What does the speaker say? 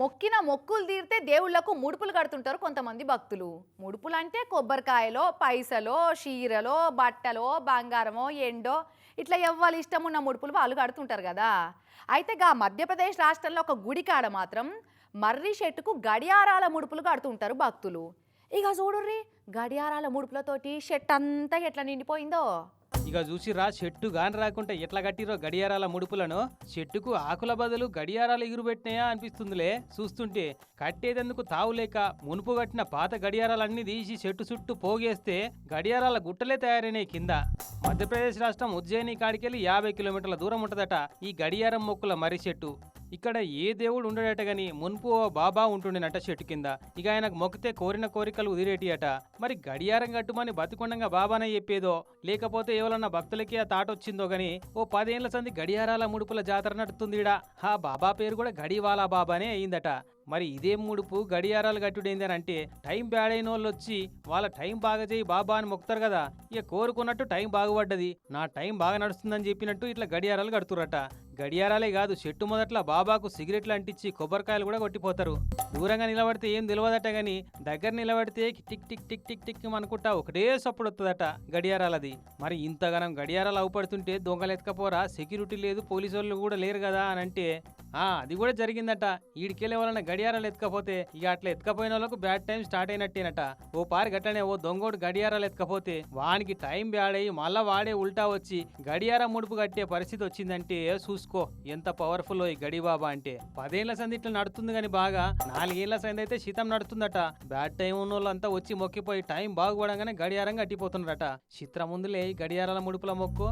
మొక్కిన మొక్కులు తీరితే దేవుళ్ళకు ముడుపులు కడుతుంటారు కొంతమంది భక్తులు. ముడుపులు అంటే కొబ్బరికాయలో పైసలో చీరలో బట్టలో బంగారమో ఎండో ఇట్లా ఎవ్వరు ఇష్టం ఉన్న ముడుపులు వాళ్ళు కడుతుంటారు కదా. అయితే గా మధ్యప్రదేశ్ రాష్ట్రంలో ఒక గుడి కాడ మాత్రం మర్రి చెట్టుకు గడియారాల ముడుపులు కడుతుంటారు భక్తులు. ఇక చూడుర్రి గడియారాల ముడుపులతోటి షెట్ అంతా ఎట్లా నిండిపోయిందో? ఇక చూసిరా చెట్టు గాని రాకుంటే ఎట్లా కట్టిరో గడియారాల ముడుపులను? చెట్టుకు ఆకుల బదులు గడియారాలు ఎగురుబెట్టినాయా అనిపిస్తుందిలే. చూస్తుంటే కట్టేదందుకు తావులేక మునుపు కట్టిన పాత గడియారాలన్నీ తీసి చెట్టు చుట్టూ పోగేస్తే గడియారాల గుట్టలే తయారైనాయి కింద. మధ్యప్రదేశ్ రాష్ట్రం ఉజ్జయిని కాడికెళ్ళి యాభై కిలోమీటర్ల దూరం ఉంటదట ఈ గడియారం మొక్కుల మర్రి చెట్టు ఇక్కడ ఏ దేవుడు ఉండడట గాని మున్పు ఓ బాబా ఉంటుండేనట చెట్టు కింద. ఇక ఆయనకు మొక్కితే కోరిన కోరికలు ఉదిరేటియట. మరి గడియారం కట్టుమని బతికొండంగా బాబానే చెప్పేదో? లేకపోతే ఎవరన్నా భక్తులకి ఆ తాట వచ్చిందో గాని ఓ పదేళ్ళ సంది గడియారాల ముడుపుల జాతర నడుతుందిడా? ఆ బాబా పేరు కూడా గడివాలా బాబానే అయిందట. మరి ఇదే ముడుపు గడియారాలు కట్టుడైందని అంటే టైం బ్యాడ్ అయిన వాళ్ళు వచ్చి వాళ్ళ టైం బాగా చేయి బాబా అని మొక్కుతారు కదా. ఇక కోరుకున్నట్టు టైం బాగుపడ్డది. నా టైం బాగా నడుస్తుందని చెప్పినట్టు ఇట్లా గడియారాలు కడుతురట. గడియారాలే కాదు చెట్టు మొదట్ల బాబాకు సిగరెట్లు అంటించి కొబ్బరికాయలు కూడా కొట్టిపోతారు. దూరంగా నిలబడితే ఏం తెలియదట గాని దగ్గర నిలబడితే tick tick tick tick tick అనుకుంటా ఒకటే సప్పుడు వస్తుందట గడియారాలది. మరి ఇంతగానం గడియారాలు అవుపడుతుంటే దొంగలు ఎత్తుకపోరా సెక్యూరిటీ లేదు పోలీసు వాళ్ళు కూడా లేరు కదా అని అంటే అది కూడా జరిగిందట. ఈడికెళ్ళే వాళ్ళని గడియారాలు ఎత్తుకపోతే ఇక అట్లా ఎత్తుకపోయిన వాళ్ళకు బ్యాడ్ టైం స్టార్ట్ అయినట్టేనట. ఓ పారి గట్టనే ఓ దొంగోడు గడియారాలు ఎత్తుకపోతే వానికి టైం బ్యాడ్ అయ్యి మళ్ళా వాడే ఉల్టా వచ్చి గడియారం ముడుపు కట్టే పరిస్థితి వచ్చిందంటే చూసుకో ఎంత పవర్ఫుల్ ఈ గడిబాబా అంటే. పదేళ్ళ సంది ఇట్లా నడుతుంది కానీ బాగా నాలుగేళ్ళ సంది అయితే శీతం నడుతుందట. బ్యాడ్ టైం ఉన్న వాళ్ళంతా వచ్చి మొక్కిపోయి టైం బాగుపడంగానే గడియారం కట్టిపోతున్నారట. చిత్రం ముందులే గడియారాల ముడుపుల మొక్కు.